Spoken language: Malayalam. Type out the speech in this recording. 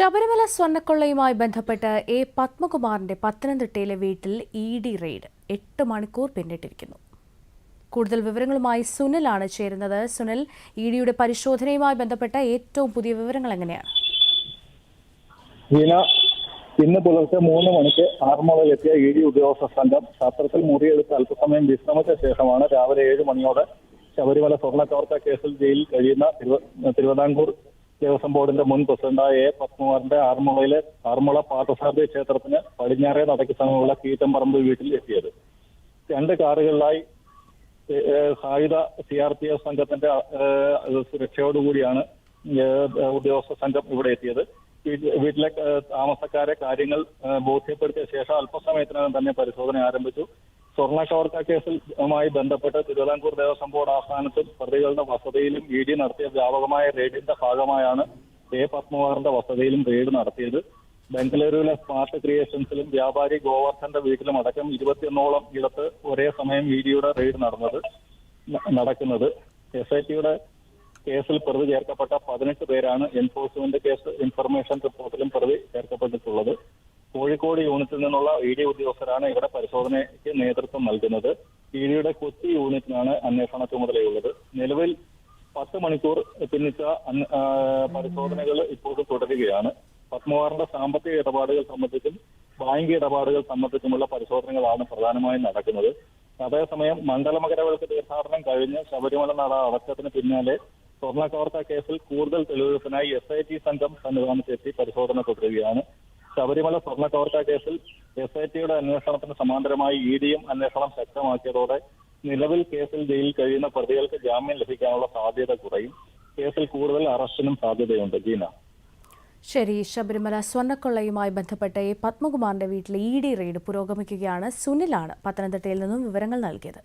ശബരിമല സ്വർണക്കൊള്ളയുമായി ബന്ധപ്പെട്ട് എ പത്മകുമാറിന്റെ പത്തനംതിട്ടയിലെ വീട്ടിൽ ഇ ഡി റെയ്ഡ് എട്ട് മണിക്കൂർ പിന്നിട്ടിരിക്കുന്നു. കൂടുതൽ വിവരങ്ങളുമായി സുനിലാണ് ചേരുന്നത്. സുനിൽ ഇ ഡിയുടെ പരിശോധനയുമായി ബന്ധപ്പെട്ട ഏറ്റവും പുതിയ വിവരങ്ങൾ എങ്ങനെയാണ്? ഇന്ന് പുലർച്ചെ മൂന്ന് മണിക്ക് ആറന്മുളയിലെത്തിയ ഇ ഡി ഉദ്യോഗസ്ഥ സംഘം ശാസ്ത്രത്തിൽ മുറിയെടുത്ത് അല്പസമയം വിശ്രമിച്ച ശേഷമാണ് രാവിലെ ഏഴ് മണിയോടെ ശബരിമല സ്വർണക്കവർച്ച കേസിൽ ജയിലിൽ കഴിയുന്ന തിരുവ- തിരുവിതാംകൂർ ദേവസ്വം ബോർഡിന്റെ മുൻ പ്രസിഡന്റായ എ പത്മകുമാറിന്റെ ആറന്മുളയിലെ ആറന്മുള പാർത്ഥസാരഥി ക്ഷേത്രത്തിന് പടിഞ്ഞാറേ നടക്ക് സമയമുള്ള കീറ്റംപറമ്പ് വീട്ടിൽ എത്തിയത്. രണ്ട് കാറുകളിലായി സായുധ സി ആർ പി എഫ് സംഘത്തിന്റെ സുരക്ഷയോടുകൂടിയാണ് ഉദ്യോഗസ്ഥ സംഘം ഇവിടെ എത്തിയത്. വീട്ടിലെ താമസക്കാരെ കാര്യങ്ങൾ ബോധ്യപ്പെടുത്തിയ ശേഷം അല്പസമയത്തിനകം തന്നെ പരിശോധന ആരംഭിച്ചു. സ്വർണ കവർച്ച കേസുമായി ബന്ധപ്പെട്ട് തിരുവിതാംകൂർ ദേവസ്വം ബോർഡ് ആസ്ഥാനത്തും പ്രതികളുടെ വസതിയിലും ഇ ഡി നടത്തിയ വ്യാപകമായ റെയ്ഡിന്റെ ഭാഗമായാണ് എ പത്മകുമാറിന്റെ വസതിയിലും റെയ്ഡ് നടത്തിയത്. ബംഗളൂരുവിലെ സ്മാർട്ട് ക്രിയേഷൻസിലും വ്യാപാരി ഗോവർദ്ധന്റെ വീട്ടിലും അടക്കം ഇരുപത്തിയൊന്നോളം ഇടത്ത് ഒരേ സമയം ഇ ഡിയുടെ റെയ്ഡ് നടന്നത് നടക്കുന്നത്. എസ് ഐ ടിയുടെ കേസിൽ പ്രതി ചേർക്കപ്പെട്ട പതിനെട്ട് പേരാണ് എൻഫോഴ്സ്മെന്റ് കേസ് ഇൻഫർമേഷൻ റിപ്പോർട്ടിലും പ്രതി ചേർക്കപ്പെട്ടിട്ടുള്ളത്. കോഴിക്കോട് യൂണിറ്റിൽ നിന്നുള്ള ഇ ഡി ഉദ്യോഗസ്ഥരാണ് ഇവിടെ പരിശോധനയ്ക്ക് നേതൃത്വം നൽകുന്നത്. ഇ ഡിയുടെ കൊച്ചി യൂണിറ്റിനാണ് അന്വേഷണ ചുമതലയുള്ളത്. നിലവിൽ പത്ത് മണിക്കൂർ പിന്നിച്ച പരിശോധനകൾ ഇപ്പോഴും തുടരുകയാണ്. പത്മകുമാറിന്റെ സാമ്പത്തിക ഇടപാടുകൾ സംബന്ധിച്ചും ബാങ്ക് ഇടപാടുകൾ സംബന്ധിച്ചുമുള്ള പരിശോധനകളാണ് പ്രധാനമായും നടക്കുന്നത്. അതേസമയം മണ്ഡലമകരവിളക്ക് തീർത്ഥാടനം കഴിഞ്ഞ് ശബരിമല നട അടച്ചതിന് പിന്നാലെ സ്വർണക്കവർത്ത കേസിൽ കൂടുതൽ തെളിവെടുപ്പിനായി എസ് ഐ ടി സംഘം സന്നിധാനത്തെത്തി പരിശോധന തുടരുകയാണ്. ശബരിമല സ്വർണക്കവർച്ച കേസിൽ എസ് ഐ ടിയുടെ അന്വേഷണത്തിന് സമാന്തരമായി ഇ ഡിയും അന്വേഷണം ശക്തമാക്കിയതോടെ നിലവിൽ കേസിൽ ജയിലിൽ കഴിയുന്ന പ്രതികൾക്ക് ജാമ്യം ലഭിക്കാനുള്ള സാധ്യത കുറയും. കേസിൽ കൂടുതൽ അറസ്റ്റിനും സാധ്യതയുണ്ട്. ജീന. ശരി ശബരിമല സ്വർണക്കൊള്ളയുമായി ബന്ധപ്പെട്ട എ പത്മകുമാറിന്റെ വീട്ടിലെ ഇ ഡി റെയ്ഡ് പുരോഗമിക്കുകയാണ്. സുനിലാണ് പത്തനംതിട്ടയിൽ നിന്നും വിവരങ്ങൾ നൽകിയത്.